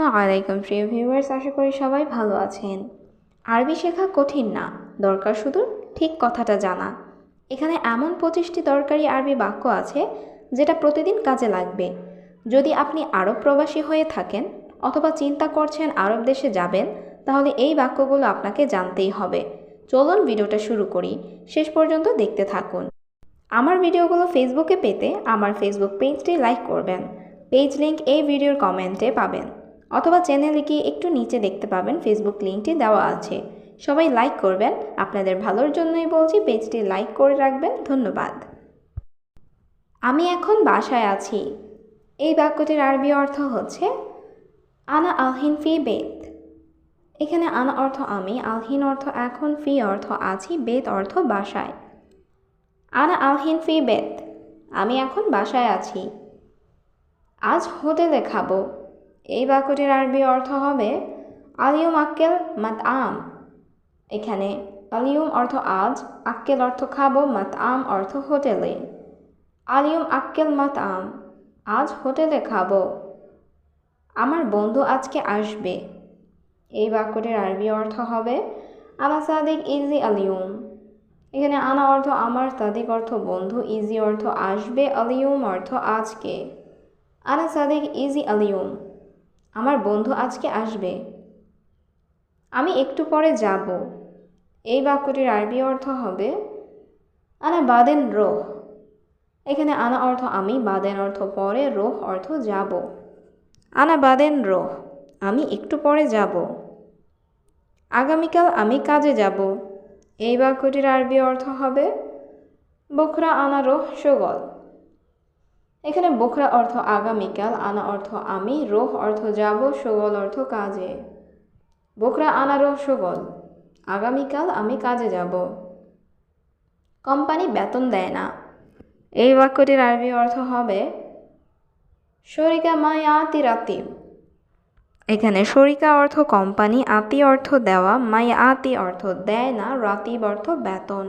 আলাইকুম প্রিয় ভিউয়ার্স। আশা করি সবাই ভালো আছেন। আরবি শেখা কঠিন না, দরকার শুধু ঠিক কথাটা জানা। এখানে এমন পঁচিশটি দরকারি আরবি বাক্য আছে, যেটা প্রতিদিন কাজে লাগবে। যদি আপনি আরব প্রবাসী হয়ে থাকেন অথবা চিন্তা করছেন আরব দেশে যাবেন, তাহলে এই বাক্যগুলো আপনাকে জানতেই হবে। চলুন ভিডিওটা শুরু করি। শেষ পর্যন্ত দেখতে থাকুন। আমার ভিডিওগুলো ফেসবুকে পেতে আমার ফেসবুক পেজটি লাইক করবেন। পেজ লিঙ্ক এই ভিডিওর কমেন্টে পাবেন। অথবা চ্যানেলে গিয়ে একটু নিচে দেখতে পাবেন ফেসবুক লিঙ্কটি দেওয়া আছে। সবাই লাইক করবেন। আপনাদের ভালোর জন্যই বলছি, পেজটি লাইক করে রাখবেন। ধন্যবাদ। আমি এখন বাসায় আছি। এই বাক্যটির আরবি অর্থ হচ্ছে, আনা আলহিন ফি বেত। এখানে আনা অর্থ আমি, আলহিন অর্থ এখন, ফি অর্থ আছি, বেত অর্থ বাসায়। আনা আলহিন ফি বেত। আমি এখন বাসায় আছি। আজ হোটেলে খাব এই বাক্যটির আরবি অর্থ হবে, আলিয়ম আক্কেল মাত আম এখানে আলিয়ম অর্থ আজ, আক্কেল অর্থ খাব মাত আম অর্থ হোটেলে। আলিয়ম আক্কেল মাত আম আজ হোটেলে খাব। আমার বন্ধু আজকে আসবে। এই বাক্যটির আরবি অর্থ হবে আনা সাদিক ইজি আলিয়ম। এখানে আনা অর্থ, আমার সাদিক অর্থ বন্ধু, ইজি অর্থ আসবে, আলিয়ম অর্থ আজকে। আনা সাদিক ইজি আলিয়ম। আমার বন্ধু আজকে আসবে। আমি একটু পরে যাব। এই বাক্যটির আরবি অর্থ হবে, আনা বাদেন রোহ। এখানে আনা অর্থ আমি বাদেন অর্থ পরে রোহ অর্থ যাব। আনা বাদেন রোহ আমি একটু পরে যাব। আগামীকাল আমি কাজে যাব। এই বাক্যটির আরবি অর্থ হবে, বখরা আনা রোহ সগল। এখানে বোখরা অর্থ আগামীকাল আনা অর্থ আমি, রোহ অর্থ যাব, সগল অর্থ কাজে। বোখরা, আনা, রোহ, সগল আগামীকাল আমি কাজে যাব। কোম্পানি বেতন দেয় না। এই বাক্যটির আরবি অর্থ হবে শরিকা মাই আতি রাতি। এখানে শরিকা অর্থ কোম্পানি, আতি অর্থ দেওয়া, মাই আতি অর্থ দেয় না, রাতিব অর্থ বেতন।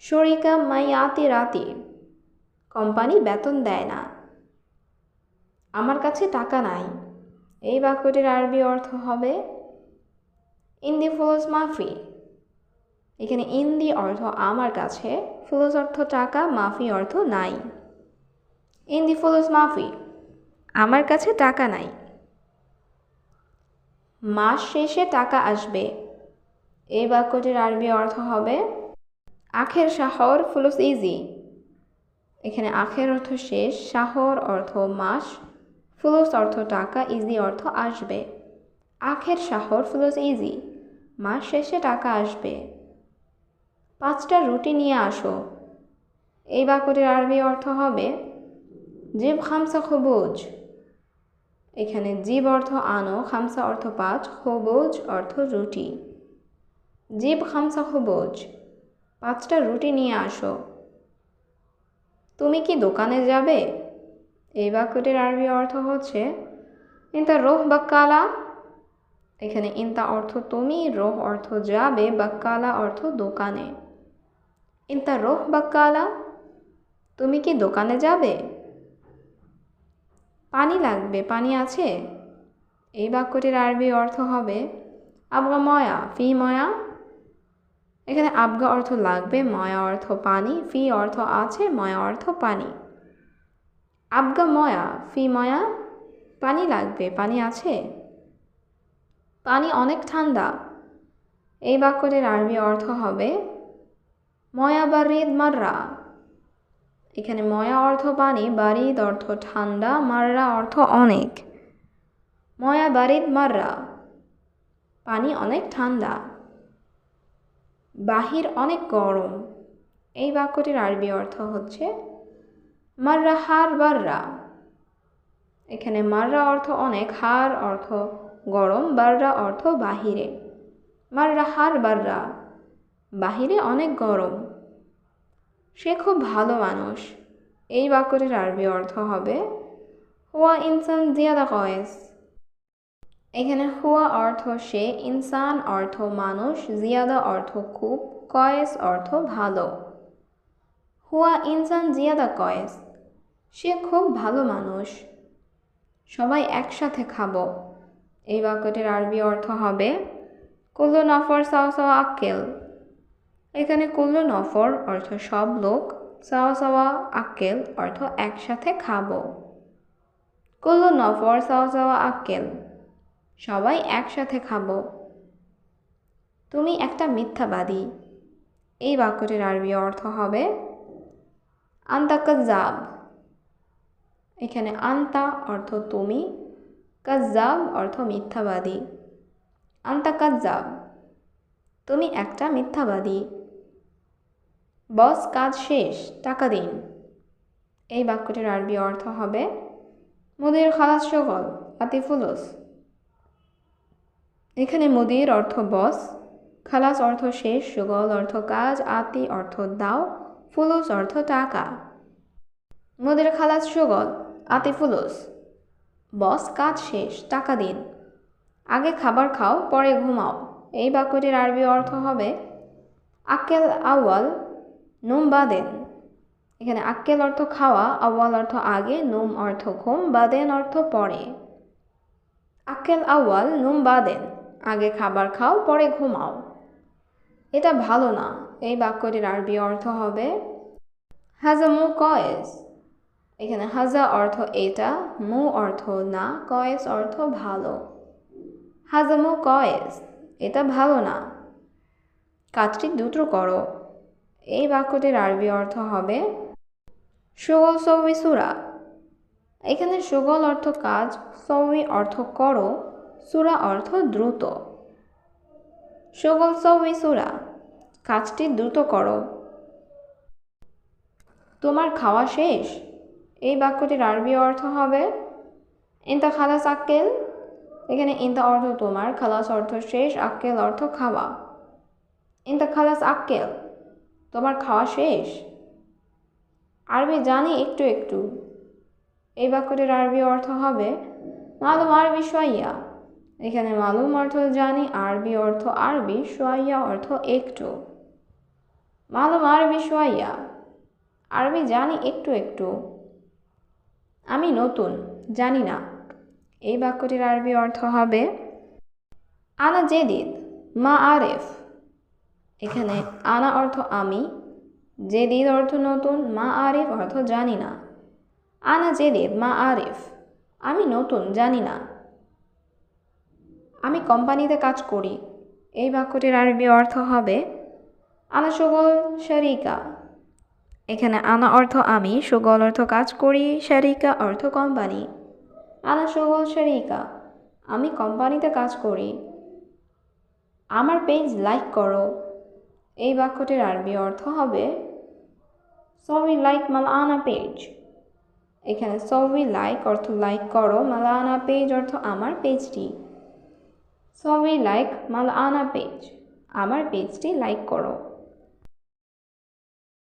শরিকা মাই আতি রাতিব কোম্পানি বেতন দেয় না। আমার কাছে টাকা নাই। এই বাক্যটির আরবি অর্থ হবে, ইন্দি ফুলস মাফি। এখানে ইন্দি অর্থ আমার কাছে, ফুলস অর্থ টাকা, মাফি অর্থ নাই। ইন্দি ফুলস মাফি। আমার কাছে টাকা নাই। মাস শেষে টাকা আসবে। এই বাক্যটির আরবি অর্থ হবে, আখের শাহর ফুলস ইজি। এখানে আখের অর্থ শেষ, শাহর অর্থ মাস, ফুলুস অর্থ টাকা, ইজি অর্থ আসবে। আখের শাহর, ফুলুস ইজি, মাস শেষে টাকা আসবে। পাঁচটা রুটি নিয়ে আসো। এই বাক্যটির আরবি অর্থ হবে জিব খামসা খবুজ। এখানে জীব অর্থ আনো, খামসা অর্থ পাঁচ, খবুজ অর্থ রুটি। জিব খামসা খবুজ। পাঁচটা রুটি নিয়ে আসো। তুমি কি দোকানে যাবে? এই বাক্যটির আরবি অর্থ হচ্ছে, ইন্তা রোহ বা কালা এখানে ইন্তা অর্থ তুমি, রোহ অর্থ যাবে বা কালা অর্থ দোকানে। ইন্তা রোহ বা কালা তুমি কি দোকানে যাবে? পানি লাগবে, পানি আছে? এই বাক্যটির আরবি অর্থ হবে আবগা ময়া, ফি ময়া? এখানে আবগা অর্থ লাগবে, ময়া অর্থ পানি, ফি অর্থ আছে, ময়া অর্থ পানি। আবগা ময়া, ফি ময়া, পানি লাগবে, পানি আছে। পানি অনেক ঠান্ডা। এই বাক্যটির আরবি অর্থ হবে, ময়া বা রিদ মাররা। এখানে ময়া অর্থ পানি, বারিদ অর্থ ঠান্ডা, মাররা অর্থ অনেক। ময়া বারিদ মাররা। পানি অনেক ঠান্ডা। বাহির অনেক গরম। এই বাক্যটির আরবি অর্থ হচ্ছে, মাররা হার বাররা। এখানে মাররা অর্থ অনেক, হার অর্থ গরম, বাররা অর্থ বাহিরে। মাররা হার বাররা। বাহিরে অনেক গরম। সে খুব ভালো মানুষ। এই বাক্যটির আরবি অর্থ হবে, হুয়া ইনসান জিয়াদা কয়েস। এখানে হুয়া অর্থ সে, ইনসান অর্থ মানুষ, জিয়াদা অর্থ খুব, কয়েস অর্থ ভালো। হুয়া ইনসান, জিয়াদা, কয়েস। সে খুব ভালো মানুষ। সবাই একসাথে খাব। এই বাক্যটির আরবি অর্থ হবে, কুল্লু নফর সাও সাওয়া আক্কেল। এখানে কুল্লু নফর অর্থ সব লোক সাওয়া সাওয়া আক্কেল অর্থ একসাথে খাব। কুল্লু নফর সাওয়া সাওয়া আক্কেল। সবাই একসাথে খাব। তুমি একটা মিথ্যাবাদী। এই বাক্যটির আরবি অর্থ হবে আন্তা কাজাব এখানে আন্তা অর্থ তুমি কাজাব অর্থ মিথ্যাবাদী। আন্তা কাজাব তুমি একটা মিথ্যাবাদী। বস, কাজ শেষ, টাকা দিন। এই বাক্যটির আরবি অর্থ হবে, মুদির খালাস সকল আতিফুলস। এখানে মুদির অর্থ বস, খালাস অর্থ শেষ, সুগল অর্থ কাজ, আতি অর্থ দাও, ফুলুস অর্থ টাকা। মুদির খালাস সুগল, আতি ফুলুস। বস, কাজ শেষ, টাকা দিন। আগে খাবার খাও, পরে ঘুমাও। এই বাক্যটির আরবি অর্থ হবে, আক্কেল আউয়াল, নুম বাদেন। এখানে আক্কেল অর্থ খাওয়া, আউয়াল অর্থ আগে, নুম অর্থ ঘুম, বাদেন অর্থ পরে। আক্কেল আউয়াল, নুম বাদেন। আগে খাবার খাও, পরে ঘুমাও। এটা ভালো না, এই বাক্যটির আরবি অর্থ হবে, হাজা মু কয়েস। এখানে হাজা অর্থ এটা, মু অর্থ না, কয়েস অর্থ ভালো। হাজা মু কয়েস। এটা ভালো না। কাজটি দ্রুত করো। এই বাক্যটির আরবি অর্থ হবে, সুগল সৌবি সুরা। এখানে সুগল অর্থ কাজ সৌবি অর্থ করো। সুরা অর্থ দ্রুত। সুগল সৌবি সুরা, কাজটি দ্রুত করো। তোমার খাওয়া শেষ? এই বাক্যটির আরবি অর্থ হবে, ইন্তা খালাস আক্কেল? এখানে ইন্তা অর্থ তোমার, খালাস অর্থ শেষ, আক্কেল অর্থ খাওয়া। ইন্তা খালাস আক্কেল? তোমার খাওয়া শেষ? আরবি জানি একটু একটু। এই বাক্যটির আরবি অর্থ হবে, মালুম আরবি সোয়াইয়া এখানে মালুম অর্থ জানি, আরবি অর্থ আরবি, সোয়াইয়া অর্থ একটু। মালুম আরবি, সোয়াইয়া। আরবি জানি একটু একটু। আমি নতুন, জানি না। এই বাক্যটির আরবি অর্থ হবে, আনা জেদিদ, মা আরেফ। এখানে আনা অর্থ আমি, জেদিদ অর্থ নতুন, মা আরিফ অর্থ জানি না। আনা জেদিদ, মা আরিফ। আমি নতুন, জানি না। আমি কোম্পানিতে কাজ করি। এই বাক্যটির আরবি অর্থ হবে, আনা সুগল শরিকা। এখানে আনা অর্থ আমি, সুগল অর্থ কাজ করি, শরিকা অর্থ কোম্পানি। আনা সুগল শরিকা, আমি কোম্পানিতে কাজ করি। আমার পেজ লাইক করো। এই বাক্যটির আরবি অর্থ হবে, সবই লাইক মালানা পেজ এখানে সবই লাইক অর্থ লাইক করো, মালানা পেজ অর্থ আমার পেজটি সবই লাইক মালানা পেজ আমার পেজটি লাইক করো।